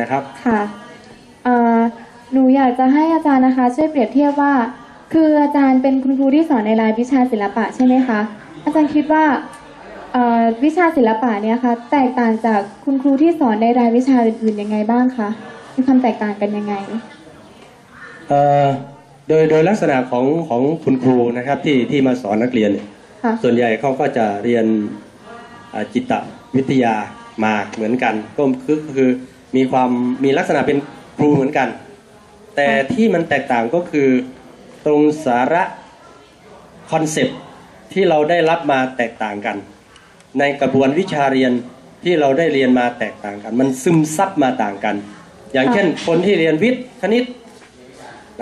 นะครับ ค่ะเอ่อหนูอยากจะให้อาจารย์นะคะ ช่วยเปรียบเทียบว่า คืออาจารย์เป็นคุณครูที่สอนในรายวิชาศิลปะใช่ไหมคะอาจารย์คิดว่าเอ่อวิชาศิลปะเนี่ยค่ะแตกต่างจากคุณครูที่สอนในรายวิชาอื่นๆยังไงบ้างคะมีความแตกต่างกันยังไงเอ่อโดยโดยลักษณะของของคุณครูนะครับที่ที่มาสอนนักเรียนเนี่ยค่ะส่วนใหญ่เขาก็จะเรียนอ่าจิตวิทยามาเหมือนกันก็คือคือ มีความมีลักษณะเป็นครูเหมือนกัน แต่ที่มันแตกต่างก็คือตรงสาระคอนเซปต์ที่เราได้รับมาแตกต่างกัน ในกระบวนวิชาเรียนที่เราได้เรียนมาแตกต่างกัน มันซึมซับมาต่างกัน อย่างเช่นคนที่เรียนวิทย์คณิต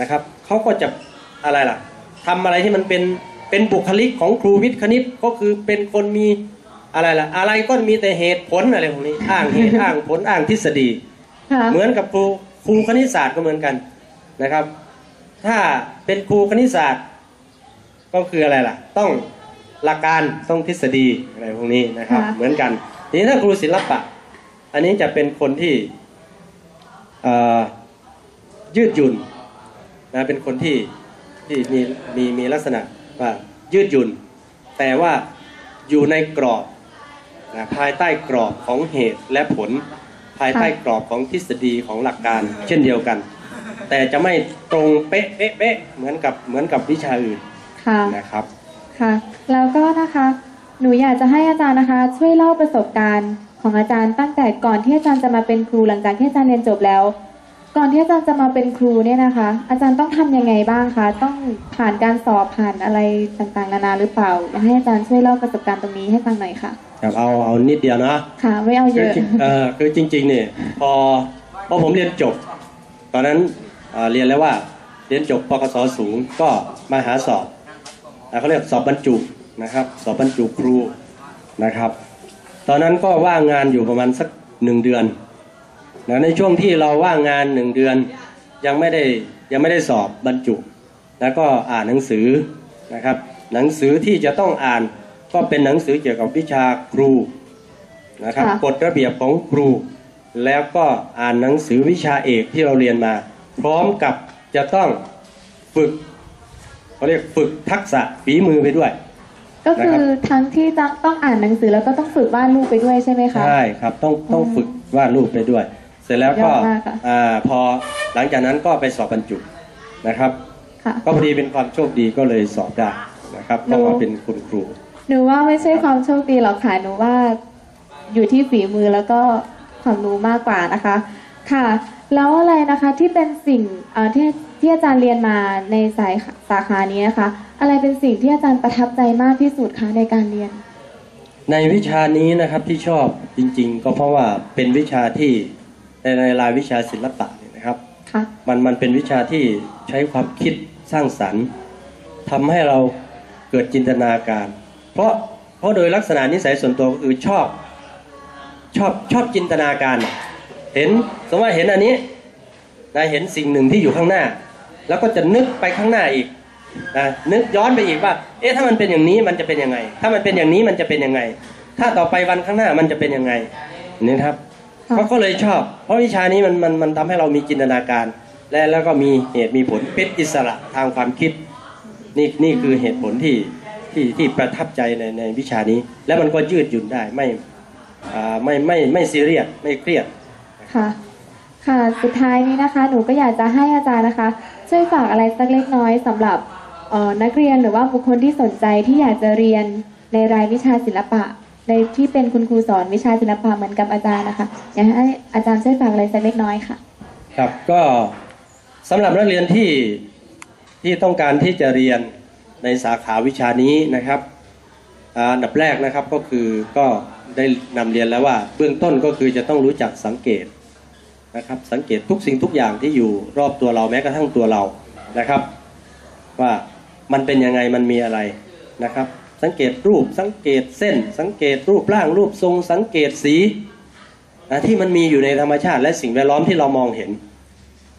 นะครับเขาก็จะอะไรล่ะทำอะไรที่มันเป็นเป็นบุคลิกของครูวิทย์คณิตก็คือเป็นคนมี อะไรล่ะ อะไรก็มีแต่เหตุผลอะไรพวกนี้ อ้างเหตุอ้างผลอ้างทฤษฎีค่ะเหมือนกับครูครูคณิตศาสตร์ก็เหมือนกันนะครับ ถ้าเป็นครูคณิตศาสตร์ ก็คืออะไรล่ะ ต้องหลักการต้องทฤษฎีอะไรพวกนี้นะครับค่ะเหมือนกัน ทีนี้ถ้าครูศิลปะ อันนี้จะเป็นคนที่เอ่อยืดหยุ่นนะเป็นคนที่ที่มีมีมีลักษณะว่ายืดหยุ่น แต่ว่าอยู่ในกรอบ นะภายใต้กรอบของเหตุและผล ภายใต้กรอบของทฤษฎีของหลักการ เช่นเดียวกัน แต่จะไม่ตรงเป๊ะเป๊ะเป๊ะเหมือนกับเหมือนกับวิชาอื่นค่ะนะครับค่ะแล้วก็นะคะหนูอยากจะให้อาจารย์นะคะ ช่วยเล่าประสบการณ์ของอาจารย์ตั้งแต่ก่อนที่อาจารย์จะมาเป็นครูหลังจากที่อาจารย์เรียนจบแล้ว ก่อนที่อาจารย์จะมาเป็นครูเนี่ยนะคะ อาจารย์ต้องทำยังไงบ้างคะต้องผ่านการสอบผ่านอะไรต่างๆ นานาหรือเปล่าอยากให้อาจารย์ช่วยเล่าประสบการณ์ตรงนี้ให้ฟังหน่อยค่ะ ครับเอาเอานิดเดียวนะค่ะไม่เอาเยคืออะจริงเออคือจริงๆเนี่ยพอพอผมเรียนจบ ตอนนั้นเอ่อเรียนแล้วว่าเรียนจบปกศสูงก็มาหาสอบอ่าเขาเรียกสอบบรรจุนะครับ สอบบรรจุครูนะครับ ตอนนั้นก็ว่างงานอยู่ประมาณสักหนึ่งเดือนนะในช่วงที่เราว่างงานหนึ่งเดือนยังไม่ได้ยังไม่ได้สอบบรรจุ แล้วก็อ่านหนังสือนะครับ หนังสือที่จะต้องอ่าน ก็เป็นหนังสือเกี่ยวกับวิชาครูนะครับค่ะกฎระเบียบของครู แล้วก็อ่านหนังสือวิชาเอกที่เราเรียนมา พร้อมกับจะต้องฝึกเขาเรียกฝึกทักษะฝีมือไปด้วย ก็คือนะครับทั้งที่จะต้องอ่านหนังสือแล้วก็ต้องฝึกวาดรูปไปด้วยใช่ไหมคะใช่ครับต้องต้องอืมฝึกวาดรูปไปด้วย เสร็จแล้วก็ยอดมากค่ะอ่าพอหลังจากนั้นก็ไปสอบบรรจุนะครับค่ะก็พอดีเป็นความโชคดีก็เลยสอบได้นะครับหนูก็มาเป็นคุณครู หนูว่าไม่ใช่ความโชคดีหรอกค่ะหนูว่าอยู่ที่ฝีมือแล้วก็ความรู้มากกว่านะคะ ค่ะ แล้วอะไรนะคะที่เป็นสิ่งเอ่อที่ที่อาจารย์เรียนมาในสายสาขานี้นะคะ อะไรเป็นสิ่งที่อาจารย์ประทับใจมากที่สุดคะในการเรียน ในวิชานี้นะครับที่ชอบจริง ๆ ก็เพราะว่าเป็นวิชาที่ในในรายวิชาศิลปะเนี่ยนะครับ ค่ะ มันมันเป็นวิชาที่ใช้ความคิดสร้างสรรค์ทำให้เราเกิดจินตนาการ เพราะเพราะโดยลักษณะนิสัยส่วนตัวก็คือชอบชอบชอบจินตนาการ เห็นสมมติว่าเห็นอันนี้นะเห็นสิ่งหนึ่งที่อยู่ข้างหน้า แล้วก็จะนึกไปข้างหน้าอีกนะนึกย้อนไปอีกว่า เอ๊ะถ้ามันเป็นอย่างนี้มันจะเป็นยังไง ถ้ามันเป็นอย่างนี้มันจะเป็นยังไง ถ้าต่อไปวันข้างหน้ามันจะเป็นยังไงนี่ครับค่ะก็ก็เลยชอบ เพราะวิชานี้มันมันมันทำให้เรามีจินตนาการ และแล้วก็มีเหตุมีผลเป็นอิสระทางความคิด นี่นี่คือเหตุผลที่ ที่ที่ประทับใจในในวิชานี้ และมันก็ยืดหยุ่นได้ไม่อ่าไม่ไม่ไม่ซีเรียสไม่เครียดค่ะค่ะสุดท้ายนี้นะคะ หนูก็อยากจะให้อาจารย์นะคะ ช่วยฝากอะไรสักเล็กน้อยสำหรับเอ่อนักเรียนหรือว่าบุคคลที่สนใจที่อยากจะเรียนในรายวิชาศิลปะ ในที่เป็นคุณครูสอนวิชาศิลปะเหมือนกับอาจารย์นะคะอยากให้อาจารย์ช่วยฝากอะไรสักเล็กน้อยค่ะ ครับก็สำหรับนักเรียนที่ที่ต้องการที่จะเรียน ในสาขาวิชานี้นะครับอันดับแรกนะครับก็คือก็ได้นำเรียนแล้วว่า เบื้องต้นก็คือจะต้องรู้จักสังเกตนะครับ สังเกตทุกสิ่งทุกอย่างที่อยู่รอบตัวเราแม้กระทั่งตัวเรานะครับ ว่ามันเป็นยังไงมันมีอะไรนะครับ สังเกตรูปสังเกตเส้น สังเกตรูปร่างรูปทรง สังเกตสีนะที่มันมีอยู่ในธรรมชาติและสิ่งแวดล้อมที่เรามองเห็น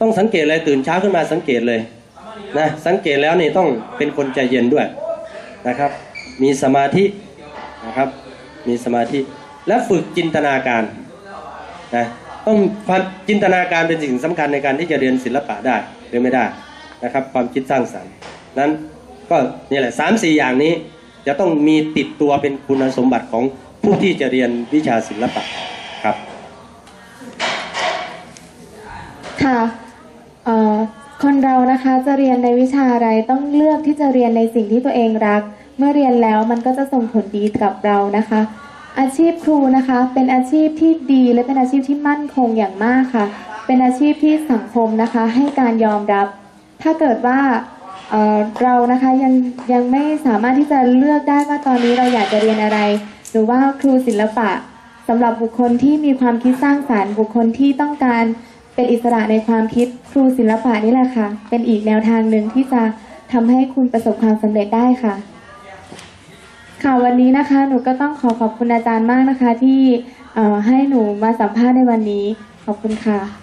ต้องสังเกตเลยตื่นเช้าขึ้นมาสังเกตเลย นะสังเกตแล้วนี่ต้องเป็นคนใจเย็นด้วยนะครับ มีสมาธินะครับ มีสมาธิและฝึกจินตนาการนะต้องความจินตนาการเป็นสิ่งสำคัญในการที่จะเรียนศิลปะได้หรือไม่ได้นะครับ ความคิดสร้างสรรค์นั้นก็นี่แหละสามสี่อย่างนี้จะต้องมีติดตัวเป็นคุณสมบัติของผู้ที่จะเรียนวิชาศิลปะครับ ค่ะ เรานะคะจะเรียนในวิชาอะไรต้องเลือกที่จะเรียนในสิ่งที่ตัวเองรัก เมื่อเรียนแล้วมันก็จะส่งผลดีกับเรานะคะ อาชีพครูนะคะ เป็นอาชีพที่ดีและเป็นอาชีพที่มั่นคงอย่างมากค่ะ เป็นอาชีพที่สังคมนะคะ ให้การยอมรับ ถ้าเกิดว่าเออเรานะคะยังยังไม่สามารถที่จะเลือกได้ว่าตอนนี้เราอยากจะเรียนอะไร หรือว่าครูศิลปะสำหรับบุคคลที่มีความคิดสร้างสารรค์บุคคลที่ต้องการ เป็นอิสระในความคิดครูศิลปะนี่แหละค่ะ เป็นอีกแนวทางหนึ่งที่จะทำให้คุณประสบความสำเร็จได้ค่ะ ค่ะวันนี้นะคะ หนูก็ต้องขอขอบคุณอาจารย์มากนะคะ ที่ให้หนูมาสัมภาษณ์ในวันนี้ ขอบคุณค่ะ